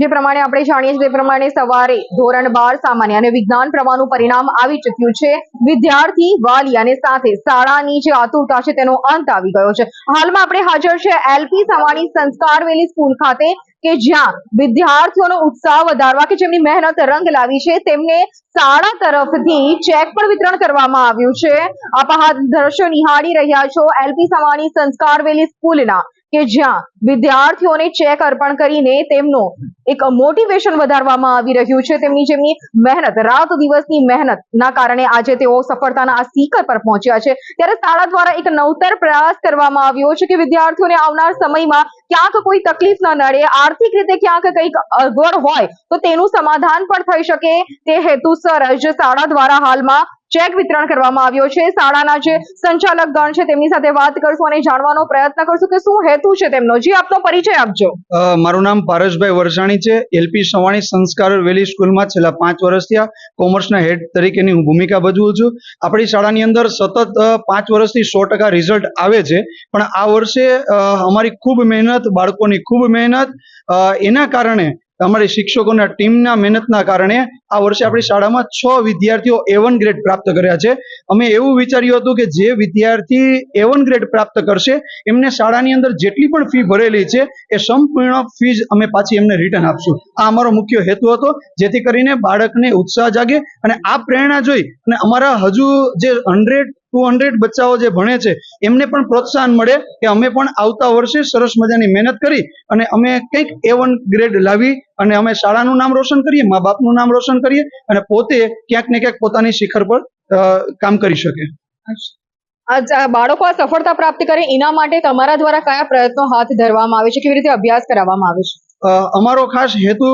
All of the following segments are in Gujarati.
જે પ્રમાણે આપણે જાણીએ છીએ તે પ્રમાણે સવારે ધોરણ બાર સામાન્ય અને વિજ્ઞાન પ્રવાહનું પરિણામ આવી ચૂક્યું છે. વિદ્યાર્થી વાલી અને સાથે શાળાની જે આતુરતા છે તેનો અંત આવી ગયો છે. હાલમાં આપણે હાજર છે એલપી સવાણી સંસ્કારવેલી સ્કૂલ ખાતે કે જ્યાં વિદ્યાર્થીઓનો ઉત્સાહ વધારવા કે જેમની મહેનત રંગ લાવી છે તેમને શાળા તરફથી ચેક પણ વિતરણ કરવામાં આવ્યું છે. આપ દ્રશ્યો નિહાળી રહ્યા છો એલપી સવાણી સંસ્કારવેલી સ્કૂલના કે જ્યાં વિદ્યાર્થીઓને ચેક અર્પણ કરીને તેમનું એક મોટિવેશન વધારવામાં આવી રહ્યું છે. તેમની જેમની મહેનત, રાત દિવસની મહેનત ના કારણે આજે તેઓ સફળતાના આ શિખર પર પહોંચ્યા છે. ત્યારે શાળા દ્વારા એક નવતર પ્રયાસ કરવામાં આવ્યો છે કે વિદ્યાર્થીઓને આવનાર સમયમાં ક્યાંક કોઈ તકલીફ ન નડે, આર્થિક રીતે ક્યાંક કંઈક અગવડ હોય તો તેનું સમાધાન પણ થઈ શકે. તે હેતુસર જ શાળા દ્વારા હાલમાં ચેક વિતરણ કરવામાં આવ્યો છે. શાળાના જે સંચાલક ગણ છે તેમની સાથે વાત કરશું અને જાણવાનો પ્રયત્ન કરશું કે શું હેતુ છે તેમનો. જી, આપનો પરિચય આપજો. મારું નામ પારસભાઈ વરસાણી છે. એલપી સવાણી સંસ્કાર વેલી સ્કૂલમાં છેલ્લા પાંચ વર્ષથી કોમર્સના હેડ તરીકેની હું ભૂમિકા ભજવું છું. આપણી શાળાની અંદર સતત પાંચ વર્ષથી સો ટકા રિઝલ્ટ આવે છે. પણ આ વર્ષે અમારી ખૂબ મહેનત, બાળકોની ખૂબ મહેનત. એના કારણે અમારી શિક્ષકોના ટીમના મહેનતના કારણે આ વર્ષે આપણી શાળામાં છ વિદ્યાર્થીઓ એવન ગ્રેડ પ્રાપ્ત કર્યા છે. અમે એવું વિચાર્યું હતું કે જે વિદ્યાર્થી એવન ગ્રેડ પ્રાપ્ત કરશે, એમને શાળાની અંદર જેટલી પણ ફી ભરેલી છે, એ સંપૂર્ણ ફીઝ અમે પાછી એમને રિટર્ન આપશું. આ અમારો મુખ્ય હેતુ હતો, જેથી કરીને બાળકને ઉત્સાહ જાગે અને આ પ્રેરણા જોઈ અને અમારા હજુ જે હંડ્રેડ ટુ હંડ્રેડ બચ્ચાઓ જે ભણે છે એમને પણ પ્રોત્સાહન મળે કે અમે પણ આવતા વર્ષે સરસ મજાની મહેનત કરી અને અમે કંઈક એ વન ગ્રેડ લાવી અને અમે શાળાનું નામ રોશન કરીએ મા બાપનું નામ રોશન કરીએ અને પોતે ક્યાંક ને ક્યાંક પોતાની શિખર પર કામ કરી શકે. બાળકો આ સફળતા પ્રાપ્ત કરે એના માટે તમારા દ્વારા કયા પ્રયત્નો હાથ ધરવામાં આવે છે? કેવી રીતે અભ્યાસ કરાવવામાં આવે છે? અમારો ખાસ હેતુ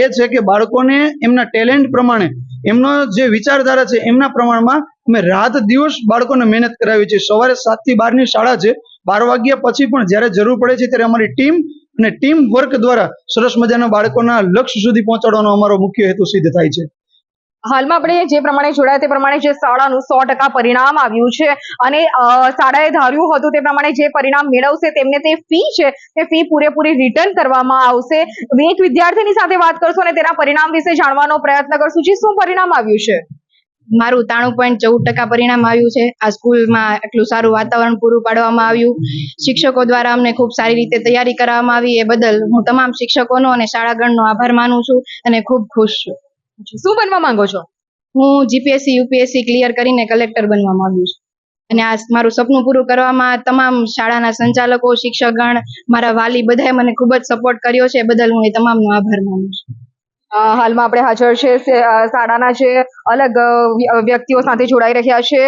એ છે કે બાળકોને એમના ટેલેન્ટ પ્રમાણે એમનો જે વિચારધારા છે એમના પ્રમાણમાં અમે રાત દિવસ બાળકોને મહેનત કરાવી છે. સવારે સાતથી બારની શાળા છે. બાર વાગ્યા પછી પણ જ્યારે જરૂર પડે છે ત્યારે અમારી ટીમ અને ટીમ વર્ક દ્વારા સરસ મજાના બાળકોના લક્ષ્ય સુધી પહોંચાડવાનો અમારો મુખ્ય હેતુ સિદ્ધ થાય છે. હાલમાં આપણે જે પ્રમાણે જોડાયા તે પ્રમાણે જે શાળાનું સો ટકા પરિણામ આવ્યું છે અને શાળાએ ધાર્યું હતું તે પ્રમાણે જે પરિણામ મેળવશે તેમને તે ફી છે, તે ફી પૂરેપૂરી રિટર્ન કરવામાં આવશે. એક વિદ્યાર્થીની સાથે વાત કરશું અને તેના પરિણામ વિશે જાણવાનો પ્રયત્ન કરશું. જે, શું પરિણામ આવ્યું છે? મારું ઉતાણું પોઈન્ટ ચૌદ ટકા પરિણામ આવ્યું છે. આ સ્કૂલમાં એટલું સારું વાતાવરણ પૂરું પાડવામાં આવ્યું. શિક્ષકો દ્વારા અમને ખૂબ સારી રીતે તૈયારી કરવામાં આવી. એ બદલ હું તમામ શિક્ષકોનો અને શાળાગણનો આભાર માનું છું અને ખૂબ ખુશ છું. શું બનવા માંગો છો? હું જીપીએસસી યુપીએસસી ક્લિયર કરીને કલેક્ટર બનવા માંગુ છું. અને આ મારું સપનું પૂરું કરવામાં તમામ શાળાના સંચાલકો શિક્ષકગણ મારા વાલી બધાએ મને ખૂબ જ સપોર્ટ કર્યો છે. એ બદલ હું એ તમામનો આભાર માનું છું. હાલમાં આપણે હાજર છે શાળાના જે અલગ વ્યક્તિઓ સાથે જોડાઈ રહ્યા છે.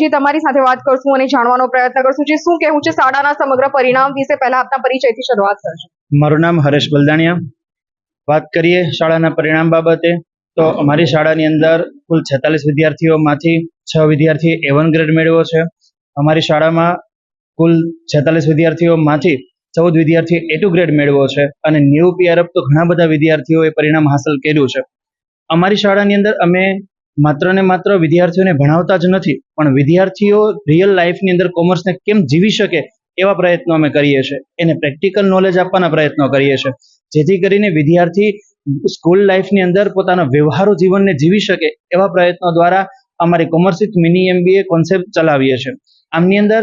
જે તમારી સાથે વાત કરશું અને જાણવાનો પ્રયત્ન કરશું. જે શું કહેવું છે શાળાના સમગ્ર પરિણામ વિશે પહેલા આપના પરિચયથી શરૂઆત કરજો. મારું નામ હરેશ બલદાણિયા. વાત કરીએ શાળાના પરિણામ બાબતે, તો અમારી શાળાની અંદર કુલ છેતાલીસ વિદ્યાર્થીઓમાંથી છ વિદ્યાર્થીએ એ વન ગ્રેડ મેળવ્યો છે. અમારી શાળામાં કુલ છેતાલીસ વિદ્યાર્થીઓમાંથી ચૌદ વિદ્યાર્થીએ એ ટુ ગ્રેડ મેળવ્યો છે અને નેવું પીઆરએફ તો ઘણા બધા વિદ્યાર્થીઓએ પરિણામ હાંસલ કર્યું છે. અમારી શાળાની અંદર અમે માત્ર ને માત્ર વિદ્યાર્થીઓને ભણાવતા જ નથી, પણ વિદ્યાર્થીઓ રિયલ લાઈફની અંદર કોમર્સને કેમ જીવી શકે એવા પ્રયત્નો અમે કરીએ છીએ. એને પ્રેક્ટિકલ નોલેજ આપવાના પ્રયત્નો કરીએ છીએ. જેથી કરીને વિદ્યાર્થી સ્કૂલ લાઈફની અંદર પોતાના વ્યવહારુ જીવનને જીવી શકે એવા પ્રયત્નો દ્વારા અમારી કોમર્સિક મિની એમબીએ કોન્સેપ્ટ ચલાવીએ છીએ. આમની અંદર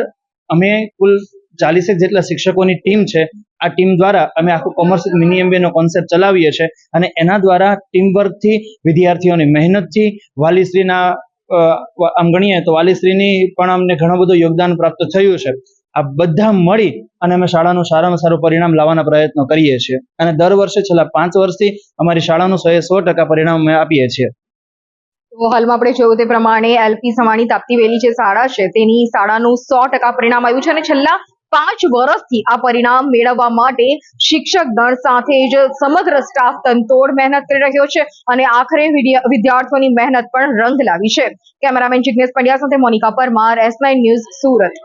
અમે કુલ ચાલીસેક જેટલા શિક્ષકોની ટીમ છે, આ ટીમ દ્વારા અમે આખું કોમર્સ મિની એમબીએ નો કોન્સેપ્ટ ચલાવીએ છીએ અને એના દ્વારા ટીમ વર્કથી વિદ્યાર્થીઓની મહેનતથી વાલીશ્રીના આમ ગણીએ તો વાલીશ્રીની પણ અમને ઘણું બધું યોગદાન પ્રાપ્ત થયું છે. આ બધા મળી અને અમે શાળાનું સારામાં સારું પરિણામ લાવવાના પ્રયત્નો કરીએ છીએ. અને દર વર્ષે છેલ્લા પાંચ વર્ષથી અમારી શાળાનું સો સો ટકા પરિણામ અમે આપીએ છીએ. તો હાલમાં આપણે જોયું તે પ્રમાણે એલપી સમાણી તાપતી વેલી જે શાળા છે, તેની શાળાનું સો ટકા પરિણામ આવ્યું છે અને છેલ્લા પાંચ વર્ષથી આ પરિણામ મેળવવા માટે શિક્ષક દળ સાથે જ સમગ્ર સ્ટાફ તનતોડ મહેનત કરી રહ્યો છે અને આખરે વિદ્યા- વિદ્યાર્થીઓની મહેનત પણ રંગ લાવી છે. કેમેરામેન જિજ્ઞેશ પંડ્યા સાથે મોનિકા પરમાર, એસ ન્યૂઝ સુરત.